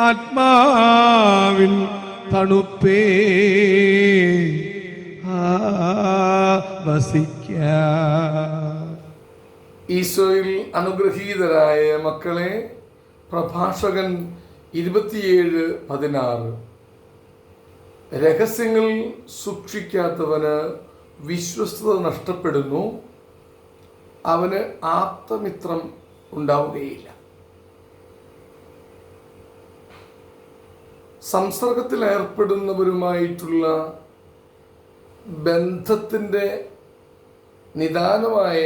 ആത്മാവിൻ തണുപ്പേ. വസിക്ക. ഈശോയിൽ അനുഗ്രഹീതരായ മക്കളെ പ്രഭാഷകൻ ഇരുപത്തിയേഴ് പതിനാറ്. രഹസ്യങ്ങൾ സൂക്ഷിക്കാത്തവന് വിശ്വസ്തത നഷ്ടപ്പെടുന്നു. അവന് ആപ്തമിത്രം ഉണ്ടാവുകയില്ല. സംസർഗത്തിൽ ഏർപ്പെടുന്നവരുമായിട്ടുള്ള ബന്ധത്തിന്റെ നിദാനമായ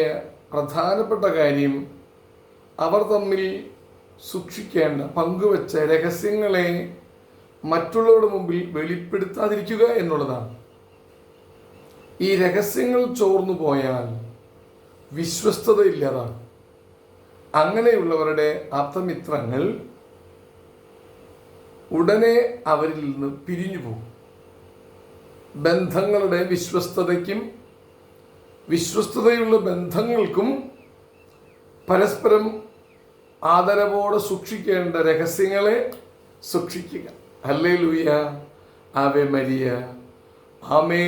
പ്രധാനപ്പെട്ട കാര്യം അവർ തമ്മിൽ സൂക്ഷിക്കേണ്ട പങ്കുവച്ച രഹസ്യങ്ങളെ മറ്റുള്ളവരുടെ മുമ്പിൽ വെളിപ്പെടുത്താതിരിക്കുക എന്നുള്ളതാണ്. ഈ രഹസ്യങ്ങൾ ചോർന്നു പോയാൽ വിശ്വസ്തത ഇല്ലാതാണ് അങ്ങനെയുള്ളവരുടെ ആപ്തമിത്രങ്ങൾ ഉടനെ അവരിൽ നിന്ന് പിരിഞ്ഞു പോകും. ബന്ധങ്ങളുടെ വിശ്വസ്തതയ്ക്കും വിശ്വസ്തതയുള്ള ബന്ധങ്ങൾക്കും പരസ്പരം ആദരവോടെ സൂക്ഷിക്കേണ്ട രഹസ്യങ്ങളെ സൂക്ഷിക്കുക. അല്ലേ ലൂയ ആവേ മരിയ ആമേ